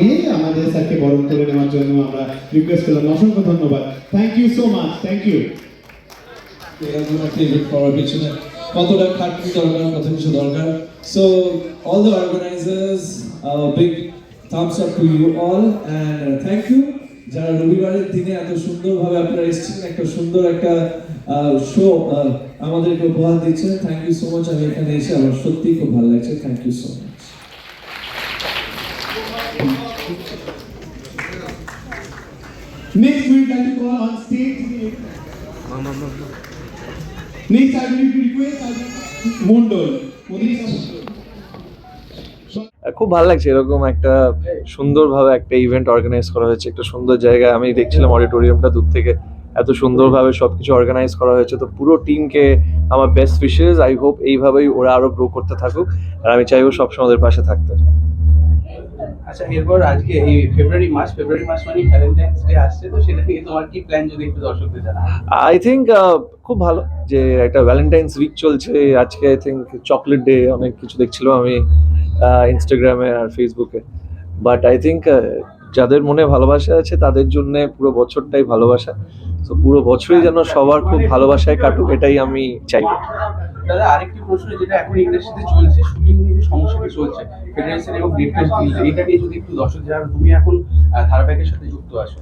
নিয়ে আমাদের স্যারকে বরণ করে নেওয়ার জন্য আমরা রিকোয়েস্ট করলাম। অসংখ্য ধন্যবাদ। Thank you so much thank you করার পিছনে কতটা খাটনি দরকার, কত কিছু দরকার? So all the organisers big thumbs up to you all and thank you যারা রবিবারের দিনে এত সুন্দরভাবে আপনারা এসেছেন, একটা সুন্দর একটা শো আমাদেরকে উপহার দিচ্ছেন। থ্যাংক ইউ সো মাচ আমি এখানে এসে আমার সত্যিই খুব ভালো লাগছে। Thank you so much Next, we would like to call on stage. No, no, no, no. Next, I will request Mondol. খুব ভালো লাগছে এরকম একটা সুন্দরভাবে একটা ইভেন্ট অর্গানাইজ করা হয়েছে। একটা সুন্দর জায়গায় আমি দেখছিলাম অডিটোরিয়ামটা দূর থেকে। এত সুন্দরভাবে সবকিছু অর্গানাইজ করা হয়েছে। তো পুরো টিমকে আমার বেস্ট উইশেস আই হোপ এইভাবেই ওরা আরও গ্রো করতে থাকুক। আর আমি চাইব সবসময় ওদের পাশে থাকতে। আচ্ছা এরপর আজকে এই ফেব্রুয়ারি মাস ফেব্রুয়ারি মাস মানে ভ্যালেন্টাইন্স ডে আসছে তো সেটা থেকে তোমার কি প্ল্যান যদি একটু দর্শকদের জানা আই থিঙ্ক খুব ভালো যে একটা ভ্যালেন্টাইন্স উইক চলছে আজকে আই থিঙ্ক চকলেট ডে অনেক কিছু দেখছিলাম আমি ইনস্টাগ্রামে আর ফেসবুকে বাট আই থিঙ্ক যাদের মনে ভালোবাসা আছে তাদের জন্য পুরো বছরটাই ভালোবাসা। তো পুরো বছরই যেন সবার খুব ভালোবাসায় কাটুক এটাই আমি চাই। দাদা আরেকটি প্রশ্ন যেটা এখন ইন্ডাস্ট্রিতে চলছে শুটিং সমস্যাটি চলছে? ফেডারেশন এবং ডিরেক্টর এটা নিয়ে যদি একটু দর্শক যারা তুমি এখন ধারাবাহিকের সাথে যুক্ত আছো।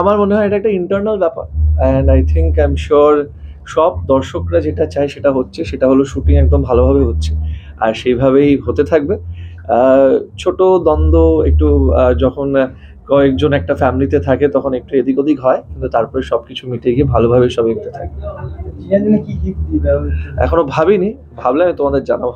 আমার মনে হয় এটা একটা ইন্টারনাল ব্যাপার। And I think I am sure সব দর্শকরা যেটা চায় সেটা হচ্ছে সেটা হলো শুটিং একদম ভালোভাবে হচ্ছে। আর সেইভাবেই হতে থাকবে। আহ, ছোট দ্বন্দ্ব একটু আহ, যখন কয়েকজন একটা ফ্যামিলিতে থাকে তখন একটু এদিক ওদিক হয়। কিন্তু তারপরে সবকিছু মিটে গিয়ে ভালোভাবে সব এগোতে থাকে। এখনও ভাবিনি। ভাবলে আমি তোমাদের জানাব।